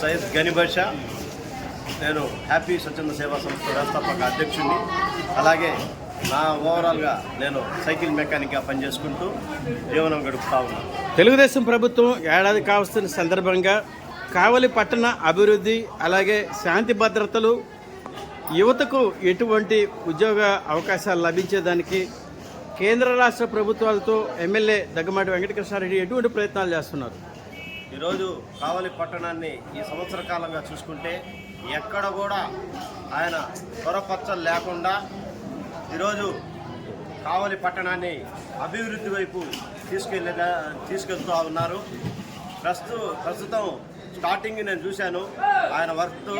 సయ్యద్ గనిబాషా నేను హ్యాపీ స్వచ్ఛంద సేవా సంస్థ వ్యవస్థాపక అధ్యక్షుడిని అలాగే నా ఓవరాల్గా నేను సైకిల్ మెకానిక్గా పనిచేసుకుంటూ జీవనం గడుపుతా ఉన్నాను. తెలుగుదేశం ప్రభుత్వం ఏడాది కావస్తున్న సందర్భంగా కావలి పట్టణ అభివృద్ధి అలాగే శాంతి భద్రతలు యువతకు ఎటువంటి ఉద్యోగ అవకాశాలు లభించేదానికి కేంద్ర రాష్ట్ర ప్రభుత్వాలతో ఎమ్మెల్యే దగ్గమాటి వెంకటకృష్ణారెడ్డి ఎటువంటి ప్రయత్నాలు చేస్తున్నారు? ఈరోజు కావలి పట్టణాన్ని ఈ సంవత్సర కాలంగా చూసుకుంటే ఎక్కడ కూడా ఆయన త్వరపచ్చలు లేకుండా ఈరోజు కావలి పట్టణాన్ని అభివృద్ధి వైపు తీసుకెళ్ళగా తీసుకెళ్తూ ఉన్నారు. ప్రస్తు ప్రస్తుతం స్టార్టింగ్ నేను చూశాను. ఆయన వర్క్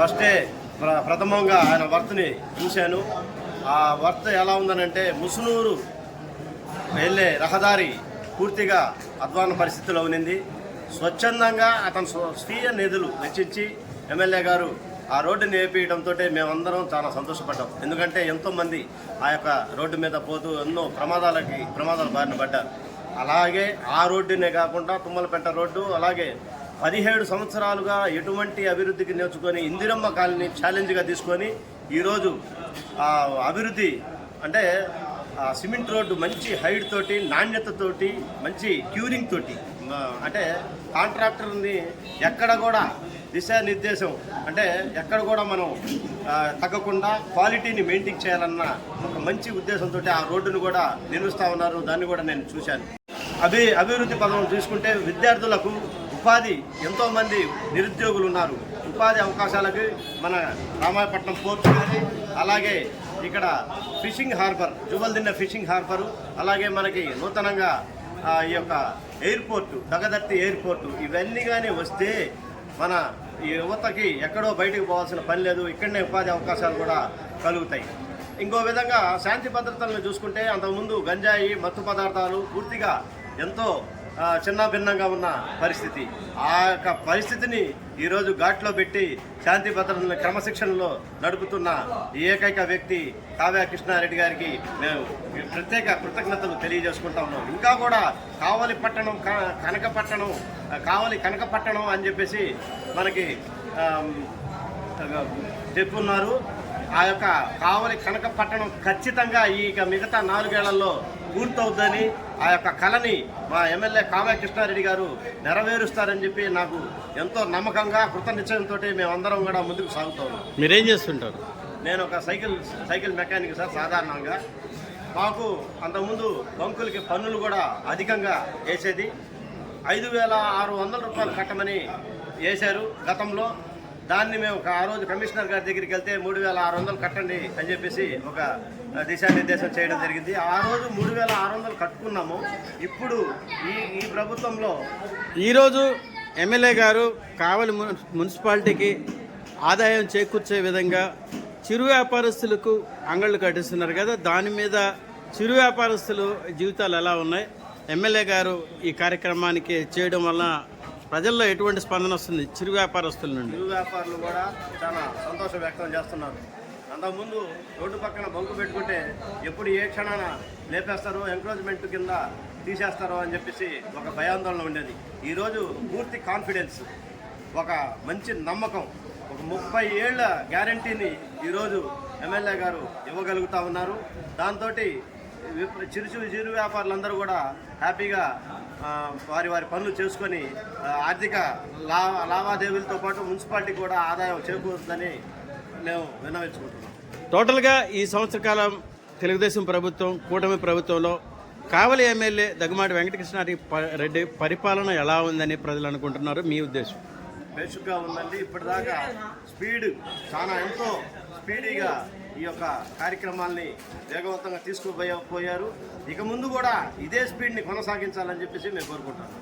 ఫస్టే ప్ర- ప్రథమంగా ఆయన వర్త్ని చూశాను. ఆ వర్త్ ఎలా ఉందనంటే ముసునూరు వెళ్ళే రహదారి పూర్తిగా అధ్వాన పరిస్థితిలో ఉన్నింది. స్వచ్ఛందంగా అతను స్వ- స్వీయ నిధులు వెచ్చించి ఎమ్మెల్యే గారు ఆ రోడ్డుని వేపించడంతో మేమందరం చాలా సంతోషపడ్డాం. ఎందుకంటే ఎంతోమంది ఆ యొక్క రోడ్డు మీద పోతూ ఎన్నో ప్రమాదాలకి ప్రమాదాలు బారిన పడ్డారు. అలాగే ఆ రోడ్డునే కాకుండా తుమ్మలపెంట రోడ్డు అలాగే పదిహేడు సంవత్సరాలుగా ఎటువంటి అభివృద్ధికి నేర్చుకొని ఇందిరమ్మ కాలనీ ఛాలెంజ్గా తీసుకొని ఈరోజు అభివృద్ధి అంటే సిమెంట్ రోడ్డు మంచి హైట్ తోటి నాణ్యతతోటి మంచి క్యూరింగ్ తోటి. అంటే కాంట్రాక్టర్ని ఎక్కడ కూడా దిశానిర్దేశం అంటే ఎక్కడ కూడా మనం తగ్గకుండా క్వాలిటీని మెయింటైన్ చేయాలన్న ఒక మంచి ఉద్దేశంతో ఆ రోడ్డును కూడా నిర్మిస్తూ ఉన్నారు. దాన్ని కూడా నేను చూశాను. అభి అభివృద్ధి పదం చూసుకుంటే విద్యార్థులకు ఉపాధి ఎంతోమంది నిరుద్యోగులు ఉన్నారు. ఉపాధి అవకాశాలకి మన రామాయపట్నం పోర్టు కానీ అలాగే ఇక్కడ fishing harbour Juvaldinna fishing harbour అలాగే మనకి నూతనంగా ఈ యొక్క ఎయిర్పోర్టు దగదర్తి ఎయిర్పోర్టు ఇవన్నీ కానీ వస్తే మన ఈ యువతకి ఎక్కడో బయటకు పోవాల్సిన పని లేదు. ఇక్కడనే ఉపాధి అవకాశాలు కూడా కలుగుతాయి. ఇంకో విధంగా శాంతి భద్రతలను చూసుకుంటే అంతకుముందు గంజాయి మత్తు పదార్థాలు పూర్తిగా ఎంతో చిన్న భిన్నంగా ఉన్న పరిస్థితి. ఆ యొక్క పరిస్థితిని ఈరోజు ఘాట్లో పెట్టి శాంతి భద్రతలను క్రమశిక్షణలో నడుపుతున్న ఏకైక వ్యక్తి కావ్య కృష్ణారెడ్డి గారికి మేము ప్రత్యేక కృతజ్ఞతలు తెలియజేసుకుంటా ఉన్నాం. ఇంకా కూడా కావలి పట్టణం క- కనకపట్టణం కావలి కనకపట్టణం అని చెప్పేసి మనకి చెప్పున్నారు. ఆ యొక్క కావలి కనక పట్టణం ఖచ్చితంగా ఈ మిగతా నాలుగేళ్ళలో పూర్తవుద్దని ఆ యొక్క కళని మా ఎమ్మెల్యే కావ్య కృష్ణారెడ్డి గారు నెరవేరుస్తారని చెప్పి నాకు ఎంతో నమ్మకంగా కృత నిశ్చయంతో మేమందరం కూడా ముందుకు సాగుతాము మీరేం చేస్తుంటారు? నేను ఒక సైకిల్ సైకిల్ మెకానిక్ సార్ సాధారణంగా. మాకు అంతకుముందు బంకులకి పన్నులు కూడా అధికంగా వేసేది. ఐదు వేల ఆరు వందల రూపాయలు కట్టమని వేశారు గతంలో. దాన్ని మేము ఒక ఆ రోజు కమిషనర్ గారి దగ్గరికి వెళ్తే మూడు వేల ఆరు వందలు కట్టండి అని చెప్పేసి ఒక దిశానిర్దేశం చేయడం జరిగింది. ఆ రోజు మూడు వేల ఆరు వందలు కట్టుకున్నాము. ఇప్పుడు ఈ ఈ ప్రభుత్వంలో ఈరోజు ఎమ్మెల్యే గారు కావలి మున్- మున్సిపాలిటీకి ఆదాయం చేకూర్చే విధంగా చిరు వ్యాపారస్తులకు అంగళ్ళు కట్టిస్తున్నారు కదా దాని మీద చిరు వ్యాపారస్తులు జీవితాలు ఎలా ఉన్నాయి? ఎమ్మెల్యే గారు ఈ కార్యక్రమానికి చేయడం వల్ల ప్రజల్లో ఎటువంటి స్పందన వస్తుంది? చిరు వ్యాపారస్తుల నుండి. చిరు వ్యాపారులు కూడా చాలా సంతోషం వ్యక్తం చేస్తున్నారు. అంతకుముందు రోడ్డు పక్కన బంకు పెట్టుకుంటే ఎప్పుడు ఏ క్షణాన లేపేస్తారో ఎంక్రోచ్మెంట్ కింద తీసేస్తారో అని చెప్పేసి ఒక భయాందోళన ఉండేది. ఈరోజు పూర్తి కాన్ఫిడెన్స్ ఒక మంచి నమ్మకం ఒక ముప్పై ఏళ్ళ గ్యారంటీని ఈరోజు ఎమ్మెల్యే గారు ఇవ్వగలుగుతా ఉన్నారు. దాంతో చిరు చిరు చిరు వ్యాపారులందరూ కూడా హ్యాపీగా వారి వారి పనులు చేసుకొని ఆర్థిక లా లావాదేవీలతో పాటు మున్సిపాలిటీకి కూడా ఆదాయం చేకూరుతుందని మేము విన్నవించుకుంటున్నాం. టోటల్గా ఈ సంవత్సర కాలం తెలుగుదేశం ప్రభుత్వం కూటమి ప్రభుత్వంలో కావలి ఎమ్మెల్యే దగ్గమాటి వెంకటకృష్ణారెడ్డి ప- రెడ్డి పరిపాలన ఎలా ఉందని ప్రజలు అనుకుంటున్నారు? మీ ఉద్దేశం? బేసిక్గా ఉందండి ఇప్పటిదాకా స్పీడ్ చాలా ఎంతో స్పీడీగా ఈ యొక్క కార్యక్రమాల్ని వేగవంతంగా తీసుకుపోయారు ఇక ముందు కూడా ఇదే స్పీడ్ని కొనసాగించాలని చెప్పేసి మేము కోరుకుంటాను